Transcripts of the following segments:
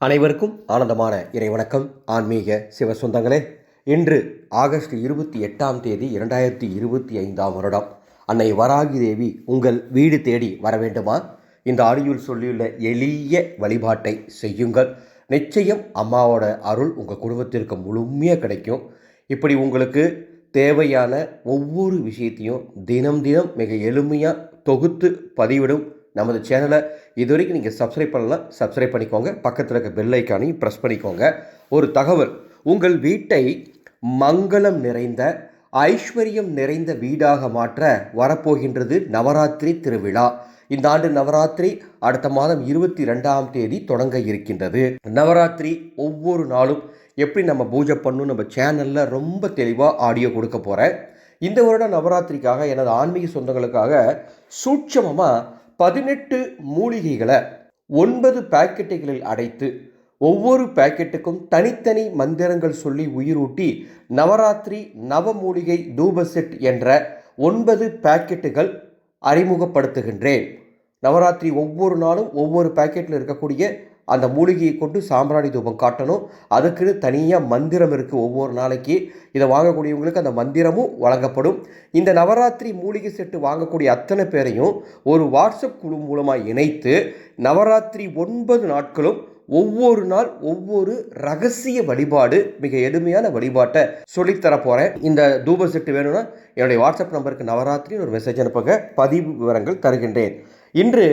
அனைவருக்கும் ஆனந்தமான இறைவணக்கம். ஆன்மீக சிவ சொந்தங்களே இன்று ஆகஸ்ட் இருபத்தி எட்டாம் தேதி இரண்டாயிரத்தி இருபத்தி ஐந்தாம் வருடம். அன்னை வராகி தேவி உங்கள் வீடு தேடி வர வேண்டுமா? இந்த ஆடியோவில் சொல்லியுள்ள எளிய வழிபாட்டை செய்யுங்கள். நிச்சயம் அம்மாவோட அருள் உங்கள் குடும்பத்திற்கு முழுமையாக கிடைக்கும். இப்படி உங்களுக்கு தேவையான ஒவ்வொரு விஷயத்தையும் தினம் தினம் மிக எளிமையாக தொகுத்து பதிவிடும். நமது சேனலை இது வரைக்கும் நீங்கள் சப்ஸ்கிரைப் பண்ணலாம் சப்ஸ்கிரைப் பண்ணிக்கோங்க. பக்கத்தில் இருக்க பெல் ஐக்கானையும் ப்ரெஸ் பண்ணிக்கோங்க. ஒரு தகவல் உங்கள் வீட்டை மங்களம் நிறைந்த ஐஸ்வர்யம் நிறைந்த வீடாக மாற்ற வரப்போகின்றது நவராத்திரி திருவிழா. இந்த ஆண்டு நவராத்திரி அடுத்த மாதம் இருபத்தி ரெண்டாம் தேதி தொடங்க இருக்கின்றது. நவராத்திரி ஒவ்வொரு நாளும் எப்படி நம்ம பூஜை பண்ணணும் நம்ம சேனலில் ரொம்ப தெளிவாக ஆடியோ கொடுக்க போகிறேன் இந்த வருடம் நவராத்திரிக்காக எனது ஆன்மீக சொந்தங்களுக்காக சூட்சமமாக பதினெட்டு மூலிகைகளை ஒன்பது பாக்கெட்டுகளில் அடைத்து ஒவ்வொரு பாக்கெட்டுக்கும் தனித்தனி மந்திரங்கள் சொல்லி உயிரூட்டி நவராத்திரி நவமூலிகை தூபசெட் என்ற ஒன்பது பாக்கெட்டுகள் அறிமுகப்படுத்துகின்றேன். நவராத்திரி ஒவ்வொரு நாளும் ஒவ்வொரு பாக்கெட்டில் இருக்கக்கூடிய அந்த மூலிகையை கொண்டு சாம்பிராணி தூபம் காட்டணும். அதுக்குன்னு தனியாக மந்திரம் இருக்குது ஒவ்வொரு நாளைக்கு. இதை வாங்கக்கூடியவங்களுக்கு அந்த மந்திரமும் வழங்கப்படும். இந்த நவராத்திரி மூலிகை செட்டு வாங்கக்கூடிய அத்தனை பேரையும் ஒரு வாட்ஸ்அப் குழு மூலமாக இணைத்து நவராத்திரி ஒன்பது நாட்களும் ஒவ்வொரு நாள் ஒவ்வொரு ரகசிய வழிபாடு மிக எளிமையான வழிபாட்டை சொல்லித்தர போகிறேன் இந்த தூப செட்டு வேணும்னா என்னுடைய வாட்ஸ்அப் நம்பருக்கு நவராத்திரி ஒரு மெசேஜ் அனுப்புங்க. பதிவு விவரங்கள் தருகின்றேன். இன்று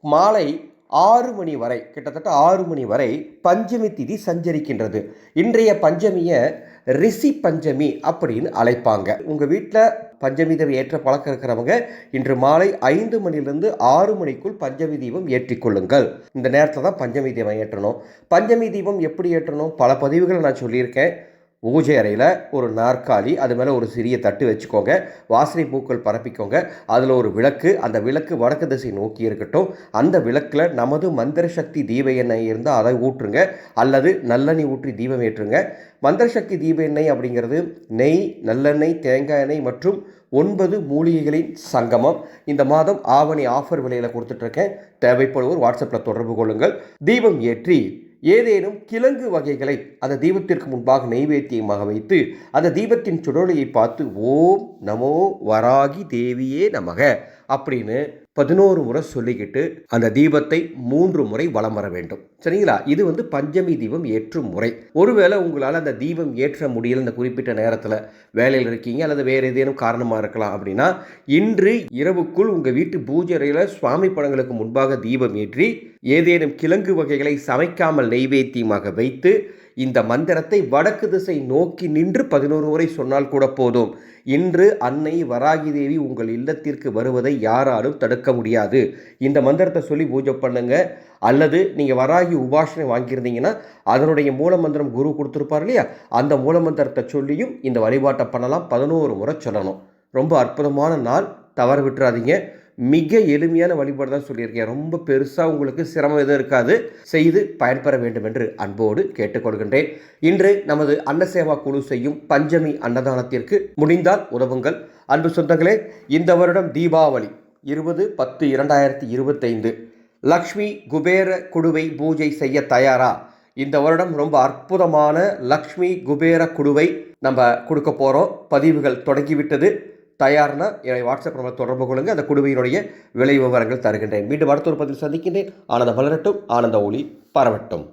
மாலை ஆறு மணி வரை கிட்டத்தட்ட ஆறு மணி வரை பஞ்சமி திதி சஞ்சரிக்கின்றது. இன்றைய பஞ்சமியை ரிஷி பஞ்சமி அப்படின்னு அழைப்பாங்க. உங்கள் வீட்டில் பஞ்சமி தீபம் ஏற்ற பழக்கம் இருக்கிறவங்க இன்று மாலை ஐந்து மணிலிருந்து ஆறு மணிக்குள் பஞ்சமி தீபம் ஏற்றிக்கொள்ளுங்கள் இந்த நேரத்தில் தான் பஞ்சமி தீபம் ஏற்றணும். பஞ்சமி தீபம் எப்படி ஏற்றணும்? பல பதிவுகளை நான் சொல்லியிருக்கேன். பூஜை அறையில் ஒரு நாற்காலி அது மேலே ஒரு சிறிய தட்டு வச்சுக்கோங்க. வாசனை பூக்கள் பரப்பிக்கோங்க. அதில் ஒரு விளக்கு அந்த விளக்கு வடக்கு திசை நோக்கி இருக்கட்டும். அந்த விளக்கில் நமது மந்திர சக்தி தீப எண்ணெய் இருந்தால் அதை ஊற்றுங்க. அல்லது நல்லெண்ணெய் ஊற்றி தீபம் ஏற்றுங்க. மந்திர சக்தி தீப எண்ணெய் அப்படிங்கிறது நெய் நல்லெண்ணெய் தேங்காய் எண்ணெய் மற்றும் ஒன்பது மூலிகைகளின் சங்கமம். இந்த மாதம் ஆவணி ஆஃபர் விலையில் கொடுத்துட்ருக்கேன் தேவைப்படுவோர் வாட்ஸ்அப்பில் தொடர்பு கொள்ளுங்கள். தீபம் ஏற்றி ஏதேனும் கிழங்கு வகைகளை அந்த தீபத்திற்கு முன்பாக நெய்வேத்தியமாக வைத்து அந்த தீபத்தின் சுடொளியை பார்த்து ஓம் நமோ வராகி தேவியே நமக. அப்படின்னு பதினோரு முறை சொல்லிக்கிட்டு அந்த தீபத்தை மூன்று முறை வலம் வர வேண்டும். சரிங்களா? இது வந்து பஞ்சமி தீபம் ஏற்றும் முறை. ஒருவேளை உங்களால் அந்த தீபம் ஏற்ற முடியல இந்த குறிப்பிட்ட நேரத்தில் வேலையில் இருக்கீங்க அல்லது வேறு ஏதேனும் காரணமாக இருக்கலாம் அப்படின்னா இன்று இரவுக்குள் உங்கள் வீட்டு பூஜை அறையில் சுவாமி படங்களுக்கு முன்பாக தீபம் ஏற்றி ஏதேனும் கிழங்கு வகைகளை சமைக்காமல் நெய்வேத்தியமாக வைத்து இந்த மந்திரத்தை வடக்கு திசை நோக்கி நின்று பதினோரு முறை சொன்னால் கூட போதும். இன்று அன்னை வராகி தேவி உங்கள் இல்லத்திற்கு வருவதை யாராலும் தடுக்க முடியாது. இந்த மந்திரத்தை சொல்லி பூஜை பண்ணுங்க. அல்லது நீங்கள் வராகி உபாசனை வாங்கியிருந்தீங்கன்னா அதனுடைய மூல மந்திரம் குரு கொடுத்துருப்பார் இல்லையா? அந்த மூல மந்திரத்தை சொல்லியும் இந்த வழிபாட்டை பண்ணலாம். பதினோரு முறை சொல்லணும். ரொம்ப அற்புதமான நாள். தவற விட்டுறாதீங்க. மிக எளிமையான வழிபாடு தான் சொல்லியிருக்கேன். ரொம்ப பெருசாக உங்களுக்கு சிரமம் எதுவும் இருக்காது. செய்து பயன்பெற வேண்டும் என்று அன்போடு கேட்டுக்கொள்கின்றேன். இன்று நமது அன்னசேவா குழு செய்யும் பஞ்சமி அன்னதானத்திற்கு முடிந்தால் உதவுங்கள். அன்பு சொந்தங்களே இந்த வருடம் தீபாவளி இருபது பத்து இரண்டாயிரத்தி இருபத்தைந்து. லக்ஷ்மி குபேர குடுவை பூஜை செய்ய தயாரா? இந்த வருடம் ரொம்ப அற்புதமான லக்ஷ்மி குபேர குடுவை நம்ம கொடுக்க போகிறோம் பதிவுகள் தொடங்கிவிட்டது. தயார்னா என்னை வாட்ஸ்அப் நம்பர் தொடர்பு கொள்ளுங்கள். அந்த குடுவையினுடைய விலை விவரங்கள் தருகின்றேன். மீண்டும் அடுத்த ஒரு பதிவு சந்திக்கின்றேன். ஆனந்த வளரட்டும் ஆனந்த ஒளி பரவட்டும்.